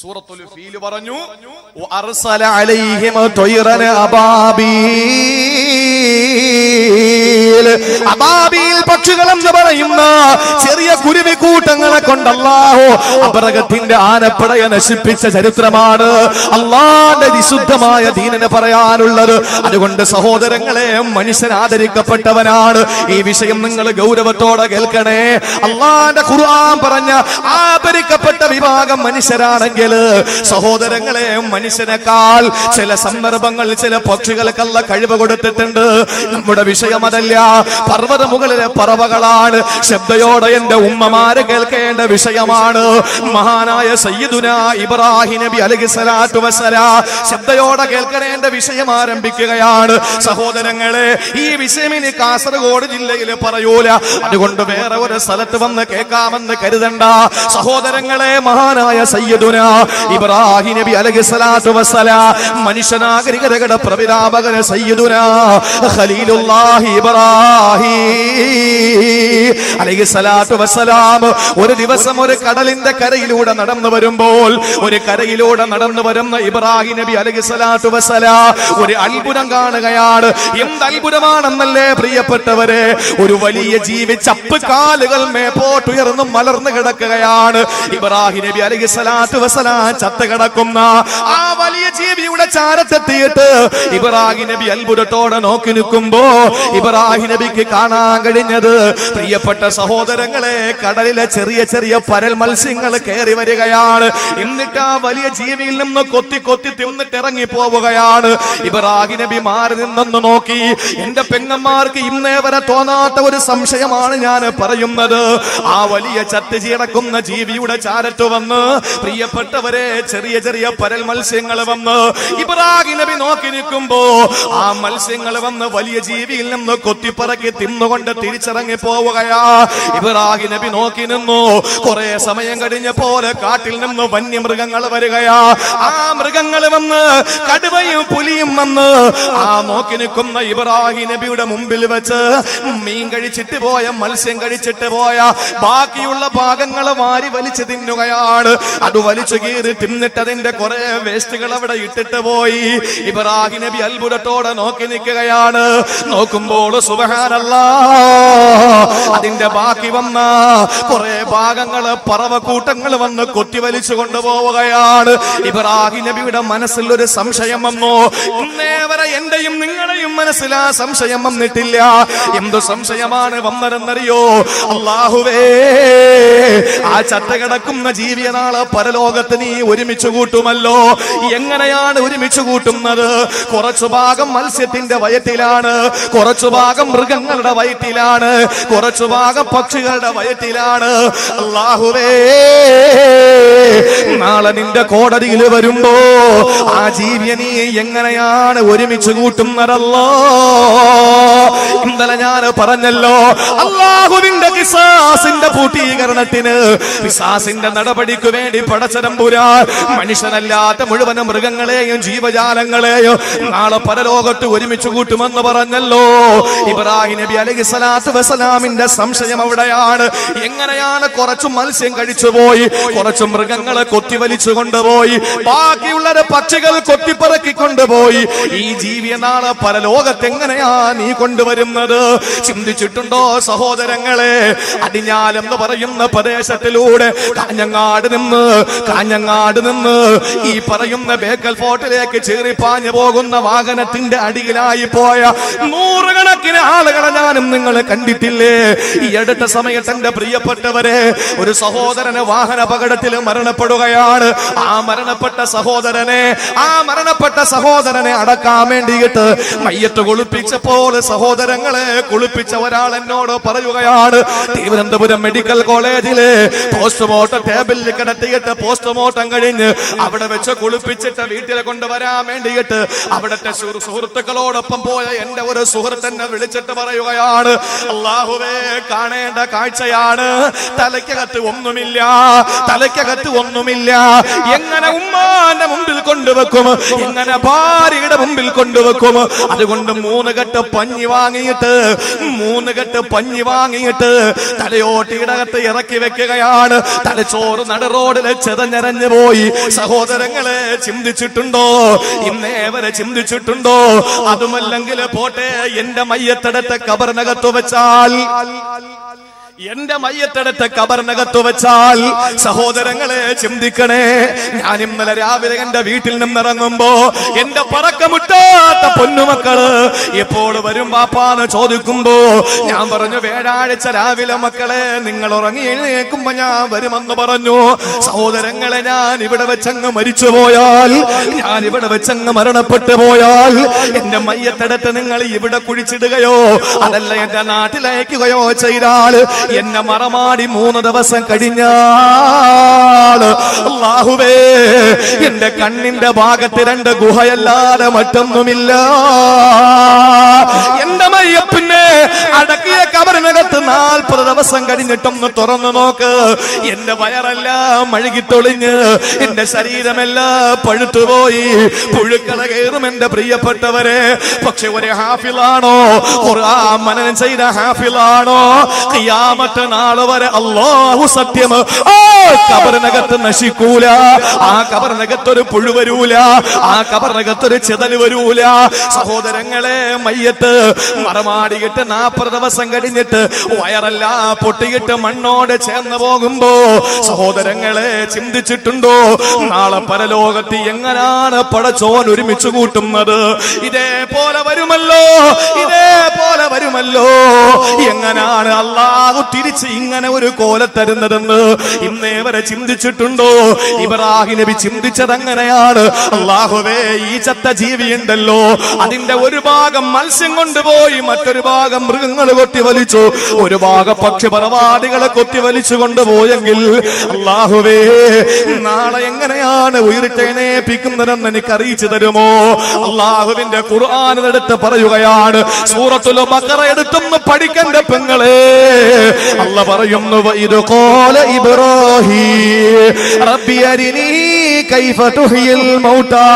സൂറത്തുൽ ഫീൽ പറഞ്ഞു അർസല അലൈഹിം ത്വയ്റൻ അബാബീൽ. അബാബീൽ. പക്ഷികൾ എന്ന് പറയുന്ന ചെറിയ കുരുവി കൂട്ടങ്ങളെ കൊണ്ട് അല്ലാഹു അപരകത്തിന്റെ ആനപ്പടയെ നശിപ്പിച്ച ചരിത്രമാണ് അള്ളാന്റെ വിശുദ്ധമായ ദീനന് പറയാനുള്ളത്. അതുകൊണ്ട് സഹോദരങ്ങളെ മനുഷ്യൻ ആദരിക്കപ്പെട്ടവനാണ്. ഈ വിഷയം നിങ്ങൾ ഗൗരവത്തോടെ കേൾക്കണേ. അള്ളാന്റെ ഖുർആൻ പറഞ്ഞ ആദരിക്കപ്പെട്ട വിഭാഗം മനുഷ്യരാണെങ്കിൽ സഹോദരങ്ങളെ മനുഷ്യനേക്കാൾ ചില സന്ദർഭങ്ങൾ ചില പക്ഷികൾക്കല്ല കഴിവ് കൊടുത്തിട്ടുണ്ട്. നമ്മുടെ വിഷയം അതല്ല. പർവത മുകളിലെ പറവകളാണ്. ശബ്ദയോടെ എന്റെ ഉമ്മമാര് കേൾക്കേണ്ട വിഷയമാണ്. മഹാനായ സയ്യിദുന ഇബ്രാഹിം നബി അലഹി സ്വലാത്തു വസ്സലാ ശബ്ദയോടെ കേൾക്കേണ്ട വിഷയം ആരംഭിക്കുകയാണ്. സഹോദരങ്ങളെ ഈ വിഷയം ഇനി കാസർഗോഡ് ജില്ലയിൽ പറയൂല. അതുകൊണ്ട് വേറെ ഒരു സ്ഥലത്ത് വന്ന് കേൾക്കാമെന്ന് കരുതണ്ട. സഹോദരങ്ങളെ മഹാനായ സയ്യിദുന ഇബ്രാഹിം നബി അലഹി സ്വലാത്തു മനുഷ്യനാഗരികതകളുടെ മനുഷ്യനാഗരികതയുടെ പ്രവിതാപകന സയ്യിദുന ഖലീലുല്ലാഹി ഇബ്രാഹിം. അലൈഹി സ്വലാത്തു വസ്സലാം ഒരു ദിവസം ഒരു കടലിന്റെ കരയിലൂടെ നടന്നു വരുമ്പോൾ ഒരു കരയിലൂടെ നടന്നു വരുന്ന ഇബ്രാഹിം നബി അലൈഹി സ്വലാത്തു വസ്സലാ ഒരു അത്ഭുതം കാണുകയാണ്. എന്ത് അത്ഭുതമാണെന്നല്ലേ പ്രിയപ്പെട്ടവരെ? ഒരു വലിയ ജീവി ചപ്പ് കാലുകൾ മേപ്പോട്ടുയർന്നു മലർന്നു കിടക്കുകയാണ്. ഇബ്രാഹിം നബി അലൈഹി സ്വലാത്തു വസ്സലാം ചത്ത് കിടക്കുന്ന ആ വലിയ ജീവിയുടെ ചാരത്തെത്തിയിട്ട് ഇബ്രാഹിം നബി അത്ഭുതത്തോടെ നോക്കി നിൽക്കുമ്പോ ഇബ്രാഹിം നബിക്ക് കാണാൻ കഴിഞ്ഞത് പ്രിയപ്പെട്ട സഹോദരങ്ങളെ കടലിലെ ചെറിയ ചെറിയ പരൽ മത്സ്യങ്ങൾ കയറി വരികയാണ്. എന്നിട്ട് ആ വലിയ ജീവിയിൽ നിന്ന് കൊത്തി കൊത്തി തിന്നിട്ട് ഇറങ്ങി പോവുകയാണ്. ഇബ്രാഹിം നബി മാറി നിന്നെന്ന് നോക്കി. എന്റെ പെങ്ങന്മാർക്ക് ഇന്നേ വരെ തോന്നാത്ത ഒരു സംശയമാണ് ഞാൻ പറയുന്നത്. ആ വലിയ ചത്ത് ചീടക്കുന്ന ജീവിയുടെ ചാരത്ത് വന്ന് പ്രിയപ്പെട്ടവരെ ചെറിയ ചെറിയ പരൽ മത്സ്യങ്ങൾ വന്ന് ഇബ്രാഹിം നബി നോക്കി നിൽക്കുമ്പോ ആ മത്സ്യങ്ങൾ വന്ന് വലിയ ജീവിയിൽ നിന്ന് കൊത്തിപ്പറക്കി തിന്നുകൊണ്ട് തിരിച്ചിറങ്ങി പോവുകയാ ഇബ്രാഹിം നബി നോക്കി നിന്നു. കുറെ സമയം കഴിഞ്ഞ പോലെ കാട്ടിൽ നിന്ന് വന്യമൃഗങ്ങൾ വരികയാ. ആ മൃഗങ്ങൾ വന്ന് കടുവയും പുലിയും വന്ന് ആ നോക്കി നിൽക്കുന്ന ഇബ്രാഹിം നബിയുടെ മുമ്പിൽ വെച്ച് മീൻ കഴിച്ചിട്ട് പോയ മത്സ്യം കഴിച്ചിട്ട് പോയ ബാക്കിയുള്ള ഭാഗങ്ങൾ വാരി വലിച്ചു തിന്നുകയാണ്. അത് വലിച്ചു കീറി തിന്നിട്ട് അതിന്റെ കുറെ വേസ്റ്റുകൾ അവിടെ ഇട്ടിട്ട് പോയി. ഇബ്രാഹിം നബി അത്ഭുതത്തോടെ നോക്കി നിൽക്കുകയാണ്. നോക്കുമ്പോൾ സുബഹാനല്ല. അതിന്റെ ബാക്കി വന്ന കുറെ ഭാഗങ്ങൾ പറവക്കൂട്ടങ്ങൾ വന്ന് കൊത്തി വലിച്ചു കൊണ്ടുപോവുകയാണ്. ഇബ്രാഹിം നബിയുടെ മനസ്സിൽ ഒരു സംശയം വന്നു. ഇന്നേ വരെ എന്റെയും നിങ്ങളുടെയും മനസ്സിൽ ആ സംശയം വന്നിട്ടില്ല. എന്ത് സംശയമാണ് വന്നതെന്നറിയോ? അള്ളാഹുവേ ആ ചത്ത കിടക്കുന്ന ജീവിയനാൾ പരലോകത്ത് നീ ഒരുമിച്ച് കൂട്ടുമല്ലോ. എങ്ങനെയാണ് ഒരുമിച്ച് കൂട്ടുന്നത്? കുറച്ചു ഭാഗം മത്സ്യത്തിന്റെ വയറ്റിലാണ്. കുറച്ചു ഭാഗം മൃഗങ്ങളുടെ വയറ്റിലാണ്. കുറച്ചു ഭാഗം പക്ഷികളുടെ വയറ്റിലാണ്. അള്ളാഹുവേ നാളെ നിന്റെ കോടതിയിൽ വരുമ്പോ ആ ജീവിയെ നീ എങ്ങനെയാണ് ഒരുമിച്ച് കൂട്ടുന്നതല്ലോ? ഇന്നലെ ഞാൻ പറഞ്ഞല്ലോ അള്ളാഹുവിന്റെ കിസാസിന്റെ പൂട്ടീകരണത്തിന് കിസാസിന്റെ നടപടിക്ക് വേണ്ടി പടച്ചതമ്പുരാ മനുഷ്യനല്ലാത്ത മുഴുവനും മൃഗങ്ങളെയും ജീവജാലങ്ങളെയും നാളെ പരലോകത്ത് ഒരുമിച്ച് കൂട്ടുമെന്ന് പറഞ്ഞല്ലോ. ഇബ്രാഹിം നബി അലൈഹി സ്വലാത്തു വസ്സലാമിന്റെ സംശയം അവിടെയാണ്. എങ്ങനെയാണ് കുറച്ചു മത്സ്യം കഴിച്ചുപോയി കുറച്ചു മൃഗങ്ങളെ കൊത്തിവലിച്ചു കൊണ്ടുപോയി ബാക്കിയുള്ളത് പക്ഷികൾ കൊത്തിപ്പറക്കി കൊണ്ടുപോയി ഈ ജീവിയെ നാളെ പരലോകത്ത് എങ്ങനെയാ നീ കൊണ്ടുവരുന്നത്. ചിന്തിച്ചിട്ടുണ്ടോ സഹോദരങ്ങളെ? അടിഞ്ഞാൽ എന്ന് പറയുന്ന പ്രദേശത്തിലൂടെ കാഞ്ഞങ്ങാട് നിന്ന് കാഞ്ഞങ്ങാട് നിന്ന് ഈ പറയുന്ന ബേക്കൽ ഫോർട്ടിലേക്ക് ചീറിപ്പാഞ്ഞു പോകുന്ന വാഹനത്തിന്റെ അടിയിലായി പോയ നൂറുകണക്കിന് ആളുകളെ ഞാനും നിങ്ങൾ കണ്ടിട്ടില്ലേ? ഈ അടുത്ത സമയത്ത് എന്റെ പ്രിയപ്പെട്ടവരെ ഒരു സഹോദരന് വാഹന അപകടത്തിൽ മരണപ്പെടുകയാണ്. ആ മരണപ്പെട്ട സഹോദരനെ ആ മരണപ്പെട്ട സഹോദരനെ അടക്കാൻ വേണ്ടിയിട്ട് മയ്യത്ത് കുളിപ്പിച്ചപ്പോൾ സഹോദരങ്ങളെ കുളിപ്പിച്ച ഒരാൾ എന്നോട് പറയുകയാണ്. തിരുവനന്തപുരം മെഡിക്കൽ കോളേജിലെ പോസ്റ്റ്മോർട്ടം ടേബിളിൽ കിടത്തിയിട്ട് പോസ്റ്റ്മോർട്ടം കഴിഞ്ഞ് അവിടെ വെച്ച് കുളിപ്പിച്ചിട്ട് വീട്ടിലെ കൊണ്ടുവരാൻ വേണ്ടിയിട്ട് അവിടുത്തെ സുഹൃത്തുക്കളോടൊപ്പം പോയ എന്റെ ഒരു സുഹൃത്തെന്നെ വിളിച്ചിട്ട് പറയുകയാണ്. അള്ളാഹുവേ കാണേണ്ട കാഴ്ചയാണ്. തലയ്ക്കകത്ത് ഒന്നുമില്ല. തലയ്ക്കകത്ത് ഒന്നുമില്ല. എങ്ങനെ ഉമ്മാന്റെ മുമ്പിൽ കൊണ്ടുവെക്കും? എങ്ങനെ ഭാര്യയുടെ മുമ്പിൽ കൊണ്ടുവെക്കും? അതുകൊണ്ട് മൂന്ന് കെട്ട് പഞ്ഞ പഞ്ഞി വാങ്ങിയിട്ട് മൂന്ന് കെട്ട് പഞ്ഞി വാങ്ങിയിട്ട് തലയോട്ടിയിടകത്ത് ഇറക്കി വെക്കുകയാണ്. തലച്ചോറ് നട റോഡിൽ ചെതഞ്ഞരഞ്ഞു പോയി. സഹോദരങ്ങളെ ചിന്തിച്ചിട്ടുണ്ടോ? ഇന്നേ വരെ ചിന്തിച്ചിട്ടുണ്ടോ? അതുമല്ലെങ്കിൽ പോട്ടെ എന്റെ മയ്യത്തെടുത്ത് കബറിനകത്ത് വെച്ചാൽ എന്റെ മയ്യത്തെടുത്ത് കബറിനകത്ത് വെച്ചാൽ സഹോദരങ്ങളെ ചിന്തിക്കണേ. ഞാൻ ഇന്നലെ രാവിലെ എന്റെ വീട്ടിൽ നിന്നിറങ്ങുമ്പോ എന്റെ പറക്കമുട്ടാത്ത പൊന്നുമക്കൾ എപ്പോൾ വരും പാപ്പാന്ന് ചോദിക്കുമ്പോ ഞാൻ പറഞ്ഞു വേഴാഴ്ച രാവിലെ മക്കളെ നിങ്ങൾ ഉറങ്ങി എഴുന്നേക്കുമ്പോ ഞാൻ വരുമെന്ന് പറഞ്ഞു. സഹോദരങ്ങളെ ഞാൻ ഇവിടെ വെച്ചങ്ങ് മരിച്ചു പോയാൽ ഞാൻ ഇവിടെ വെച്ചങ്ങ് മരണപ്പെട്ടു പോയാൽ എന്റെ മയ്യത്തെടുത്ത് നിങ്ങൾ ഇവിടെ കുഴിച്ചിടുകയോ അതല്ല എന്റെ നാട്ടിലയക്കുകയോ ചെയ്താൽ എന്നെ മറമാടി മൂന്ന് ദിവസം കഴിഞ്ഞാഹുവേ എന്റെ കണ്ണിന്റെ ഭാഗത്ത് രണ്ട് ഗുഹയല്ലാതെ മറ്റൊന്നുമില്ല. എന്റെ മയ്യപ്പിന്നെ അടക്കിയ കബറിനകത്ത് നാൽപ്പത് ദിവസം കഴിഞ്ഞിട്ടൊന്ന് തുറന്നു നോക്ക്. എന്റെ വയറെല്ലാം അഴുകിത്തൊളിഞ്ഞ് എന്റെ ശരീരമെല്ലാം പഴുത്തുപോയി പുഴുക്കള കയറും എന്റെ പ്രിയപ്പെട്ടവരെ. പക്ഷെ ഒരു ഹാഫിലാണോ മനനം ചെയ്ത ഹാഫിലാണോ ഖിയാമത്ത് നാളെ വരെ അള്ളാഹു സത്യം. ആ കബറിനകത്ത് നശിക്കൂല. ആ കബറിനകത്തൊരു പുഴു വരൂല. ആ കബറിനകത്തൊരു ചെതൽ വരൂല. സഹോദരങ്ങളെ മയ്യത്ത് മറമാടിയിട്ട് നാപ്പത് ദിവസം കഴിഞ്ഞിട്ട് വയറെല്ലാം പൊട്ടിയിട്ട് മണ്ണോട് ചേർന്ന് പോകുമ്പോ സഹോദരങ്ങളെ ചിന്തിച്ചിട്ടുണ്ടോ? നാളെ പരലോകത്ത് എങ്ങനാണ് പടച്ചോൻ ഒരുമിച്ച് കൂട്ടുന്നത്? ഇതേപോലെ വരുമല്ലോ. ഇതേപോലെ വരുമല്ലോ. എങ്ങനാണ് അള്ളാഹു തിരിച്ച് ഇങ്ങനെ ഒരു കോല തരുന്നതെന്ന് ഇന്നേ വരെ ചിന്തിച്ചിട്ടുണ്ടോ? ഇബ്രാഹിം നബി ചിന്തിച്ചത് അങ്ങനെയാണ് അള്ളാഹുവേ ഈ ചത്ത ജീവിയുണ്ടല്ലോ അതിന്റെ ഒരു ഭാഗം മത്സ്യം കൊണ്ടുപോയി മറ്റൊരു ഭാഗം മൃഗങ്ങൾ കൊത്തി വലിച്ചു ഒരു ഭാഗം പക്ഷി പറവാടികളെ കൊത്തി വലിച്ചു കൊണ്ടുപോയെങ്കിൽ അള്ളാഹുവേ നാളെ എങ്ങനെയാണ് ഉയർത്തെണേപ്പിക്കുന്നതെന്ന് എനിക്ക് അറിയിച്ചു തരുമോ? അള്ളാഹുവിന്റെ ഖുർആാനെടുത്ത് പറയുകയാണ് സൂറത്തുലോ ബഖറ എടുത്തൊന്ന് പഠിക്കണ്ട പെങ്ങളെ. അല്ല പറയുന്നു ഇത് കോല ഇബ്രാഹിം റബ്ബി അരിനി കൈഫ തുഹിയിൽ മൗതാ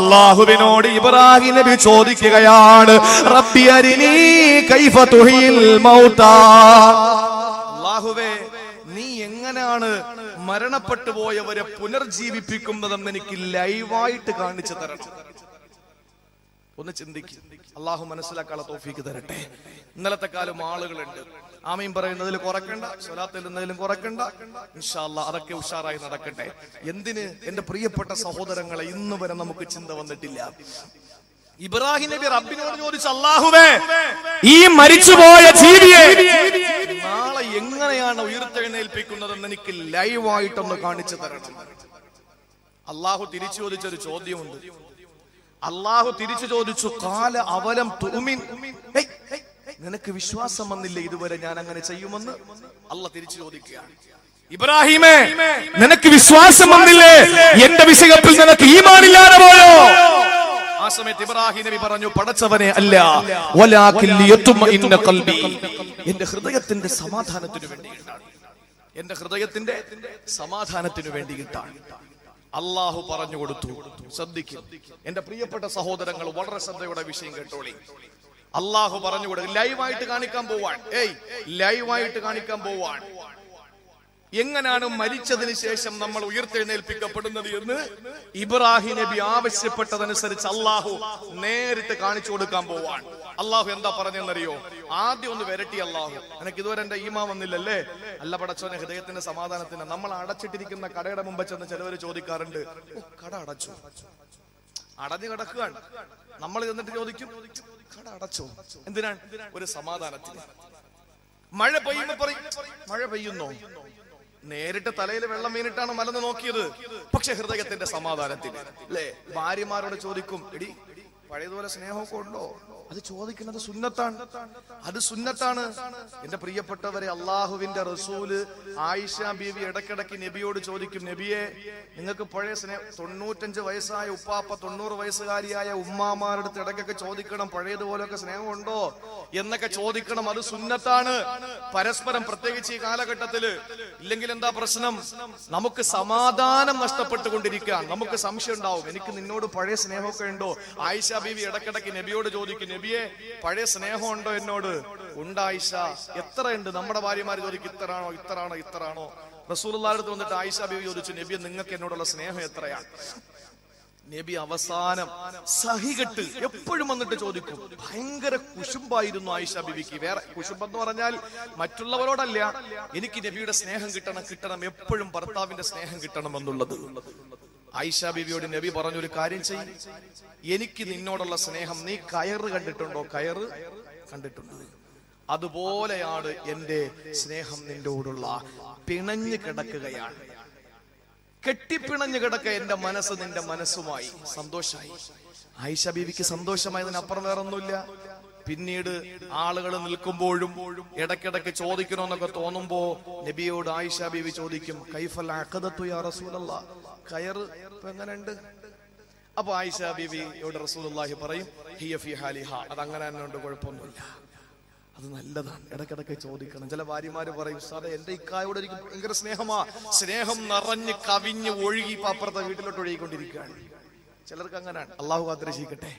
അള്ളാഹുവിനോട് ഇബ്രാഹിം നബി ചോദിക്കുകയാണ് റബ്ബി അരിനി കൈഫ തുഹിയിൽ മൗതാ അള്ളാഹുവേ നീ എങ്ങനെയാണ് മരണപ്പെട്ടു പോയവരെ പുനർജീവിപ്പിക്കുന്നതെന്ന് എനിക്ക് ലൈവായിട്ട് കാണിച്ചു തരണം. ഒന്ന് ചിന്തിക്കും. അള്ളാഹു മനസ്സിലാക്കാനുള്ള തോഫീക്ക് തരട്ടെ. ഇന്നലത്തെ കാലം ആളുകളുണ്ട്. ആമയും പറയുന്നതിൽ കുറക്കണ്ട സ്വലാത്തിൽ എന്നതിലും കുറക്കണ്ട. ഇൻഷാല്ല അതൊക്കെ ഉഷാറായി നടക്കട്ടെ. എന്തിന് എന്റെ പ്രിയപ്പെട്ട സഹോദരങ്ങളെ ഇന്ന് വരെ നമുക്ക് ചിന്ത വന്നിട്ടില്ല. ഇബ്രാഹിം നബി റബ്ബിനോട് ചോദിച്ച അള്ളാഹുവേ ഈ മരിച്ചുപോയ ജീവിയെ നാളെ എങ്ങനെയാണ് ഉയർത്തെഴുന്നേൽപ്പിക്കുന്നതെന്ന് എനിക്ക് ലൈവായിട്ടൊന്ന് കാണിച്ചു തരണം. അള്ളാഹു തിരിച്ചു ചോദിച്ചൊരു ചോദ്യമുണ്ട്. അള്ളാഹു തിരിച്ചു ചോദിച്ചു കാല അവലം തുമിൻ. നിനക്ക് വിശ്വാസം വന്നില്ല ഇതുവരെ ഞാൻ അങ്ങനെ ചെയ്യുമെന്ന്? അല്ല തിരിച്ചു ചോദിക്കുകയാണ്. ഇബ്രാഹിമേ നിനക്ക് വിശ്വാസം വന്നില്ലേ? എന്റെ വിഷയത്തിൽ നിനക്ക് ഈമാനില്ലാതെ പോയോ? ആ സമയത്ത് ഇബ്രാഹിം നബി പറഞ്ഞു പടച്ചവനെ അല്ല എന്റെ ഹൃദയത്തിന്റെ സമാധാനത്തിന് വേണ്ടിയിട്ടാണ് എന്റെ ഹൃദയത്തിന്റെ സമാധാനത്തിന് വേണ്ടിയിട്ടാണ് അള്ളാഹു പറഞ്ഞു കൊടുത്തു. ശ്രദ്ധിക്കും. എന്റെ പ്രിയപ്പെട്ട സഹോദരങ്ങൾ വളരെ ശ്രദ്ധയുടെ വിഷയം കേട്ടോളി. അള്ളാഹു പറഞ്ഞു കൊടുക്കും ലൈവായിട്ട് കാണിക്കാൻ പോവാൻ. ഏയ് ലൈവായിട്ട് കാണിക്കാൻ പോവാൻ. എങ്ങനെയാണ് മരിച്ചതിന് ശേഷം നമ്മൾ ഉയർത്തെഴുന്നേൽപ്പിക്കപ്പെടുന്നത് എന്ന് ഇബ്രാഹിം നബി ആവശ്യപ്പെട്ടതനുസരിച്ച് അള്ളാഹു നേരിട്ട് കാണിച്ചു കൊടുക്കാൻ പോവാണ്. അള്ളാഹു എന്താ പറഞ്ഞെന്നറിയോ ആദ്യം ഒന്ന് വരട്ടി അള്ളാഹു എനിക്ക് ഇതുവരെ എന്റെ ഈമാ വന്നില്ലല്ലേ? അല്ല പടച്ചോനെ ഹൃദയത്തിന്റെ സമാധാനത്തിന് നമ്മൾ അടച്ചിട്ടിരിക്കുന്ന കടയുടെ മുമ്പ് ചെന്ന് ചിലവർ ചോദിക്കാറുണ്ട്. "ഓ, കട അടച്ചു? അടഞ്ഞു കിടക്കുകയാണ് നമ്മൾ ചെന്നിട്ട് ചോദിക്കും കട അടച്ചോ? എന്തിനാണ്? ഒരു സമാധാനത്തിന്. മഴ പെയ്യുമ്പോ പറയും മഴ പെയ്യുന്നോ? നേരിട്ട് തലയിൽ വെള്ളം വീണിട്ടാണ് മലന്ന് നോക്കിയത്. പക്ഷെ ഹൃദയത്തിന്റെ സമാധാനത്തിന്. അല്ലേ ഭാര്യമാരോട് ചോദിക്കും എടി പഴയതുപോലെ സ്നേഹമൊക്കെ ഉണ്ടോ? അത് ചോദിക്കുന്നത് സുന്നത്താണ്. അത് സുന്നത്താണ്. എന്റെ പ്രിയപ്പെട്ടവരെ അള്ളാഹുവിന്റെ റസൂൽ ആയിഷ ബീവി ഇടക്കിടക്ക് നബിയോട് ചോദിക്കും നബിയെ നിങ്ങൾക്ക് പഴയ സ്നേഹം തൊണ്ണൂറ്റഞ്ച് വയസ്സായ ഉപ്പാപ്പ തൊണ്ണൂറ് വയസ്സുകാരിയായ ഉമ്മാമാരുടെ അടുത്ത് ഇടയ്ക്കൊക്കെ ചോദിക്കണം പഴയതുപോലെയൊക്കെ സ്നേഹമുണ്ടോ? എന്നൊക്കെ ചോദിക്കണം. അത് സുന്നത്താണ്. പരസ്പരം പ്രത്യേകിച്ച് ഈ കാലഘട്ടത്തിൽ ഇല്ലെങ്കിൽ എന്താ പ്രശ്നം? നമുക്ക് സമാധാനം നഷ്ടപ്പെട്ടുകൊണ്ടിരിക്കുകയാണ്. നമുക്ക് സംശയം ഉണ്ടാവും. എനിക്ക് നിന്നോട് പഴയ സ്നേഹമൊക്കെ ഉണ്ടോ? ആയിഷ ബീവി ഇടക്കിടക്ക് നബിയോട് ചോദിക്കും നബിയെ പഴയ സ്നേഹമുണ്ടോ എന്നോട്? ഉണ്ടായിഷ എത്രയുണ്ട്? നമ്മുടെ ഭാര്യമാർ ചോദിക്കും ഇത്തറാണോ ഇത്തറാണോ ഇത്തറാണോ റസൂലുള്ളാഹിയുടെ അടുത്ത് വന്നിട്ട് ആയിഷ ബീവി ചോദിച്ചു നബിയെ നിങ്ങൾക്ക് എന്നോടുള്ള സ്നേഹം എത്രയാണ് നബി അവസാനം സഹികെട്ട് എപ്പോഴും വന്നിട്ട് ചോദിക്കും ഭയങ്കര കുശുംബായിരുന്നു ആയിഷ ബിബിക്ക് വേറെ കുശുംബം എന്ന് പറഞ്ഞാൽ മറ്റുള്ളവരോടല്ല. എനിക്ക് നബിയുടെ സ്നേഹം കിട്ടണം കിട്ടണം എപ്പോഴും ഭർത്താവിന്റെ സ്നേഹം കിട്ടണം എന്നുള്ളത്. ആയിഷ ബിബിയോട് നബി പറഞ്ഞൊരു കാര്യം ചെയ്യും. എനിക്ക് നിന്നോടുള്ള സ്നേഹം നീ കയറ് കണ്ടിട്ടുണ്ടോ? കയറ് കണ്ടിട്ടുണ്ടോ. അതുപോലെയാണ് എന്റെ സ്നേഹം നിന്നോടുള്ള പിണഞ്ഞു കിടക്കുകയാണ്. കെട്ടിപ്പിണഞ്ഞു കിടക്ക എന്റെ മനസ്സ് നിന്റെ മനസ്സുമായി. സന്തോഷമായി ആയിഷ ബീവിക്ക് സന്തോഷമായതിനപ്പുറം വേറൊന്നുമില്ല. പിന്നീട് ആളുകൾ നിൽക്കുമ്പോഴും ഇടയ്ക്കിടയ്ക്ക് ചോദിക്കണമെന്നൊക്കെ തോന്നുമ്പോ നബിയോട് ആയിഷ ബിബി ചോദിക്കും കൈഫൽ അക്കതത്തു യാ റസൂലല്ല? കയറ് എങ്ങനെയുണ്ട്? അപ്പൊ ആയിഷ ബീവിയോട് റസൂലുള്ളാഹി പറയും ഹിയ ഫി അത് അങ്ങനെ തന്നെ ഉണ്ട് കുഴപ്പമൊന്നുമില്ല. അത് നല്ലതാണ്. ഇടക്കിടക്ക് ചോദിക്കണം. ചില ഭാര്യമാര് പറയും സാറേ എന്റെ ഇക്കായോട് എനിക്ക് ഭയങ്കര സ്നേഹമാ. സ്നേഹം നിറഞ്ഞ് കവിഞ്ഞ് ഒഴുകി ഇപ്പൊ അപ്പുറത്തെ വീട്ടിലോട്ട് ഒഴുകിക്കൊണ്ടിരിക്കുകയാണ്. ചിലർക്ക് അങ്ങനെയാണ്. അള്ളാഹു കാത്തിരക്ഷിക്കട്ടെ.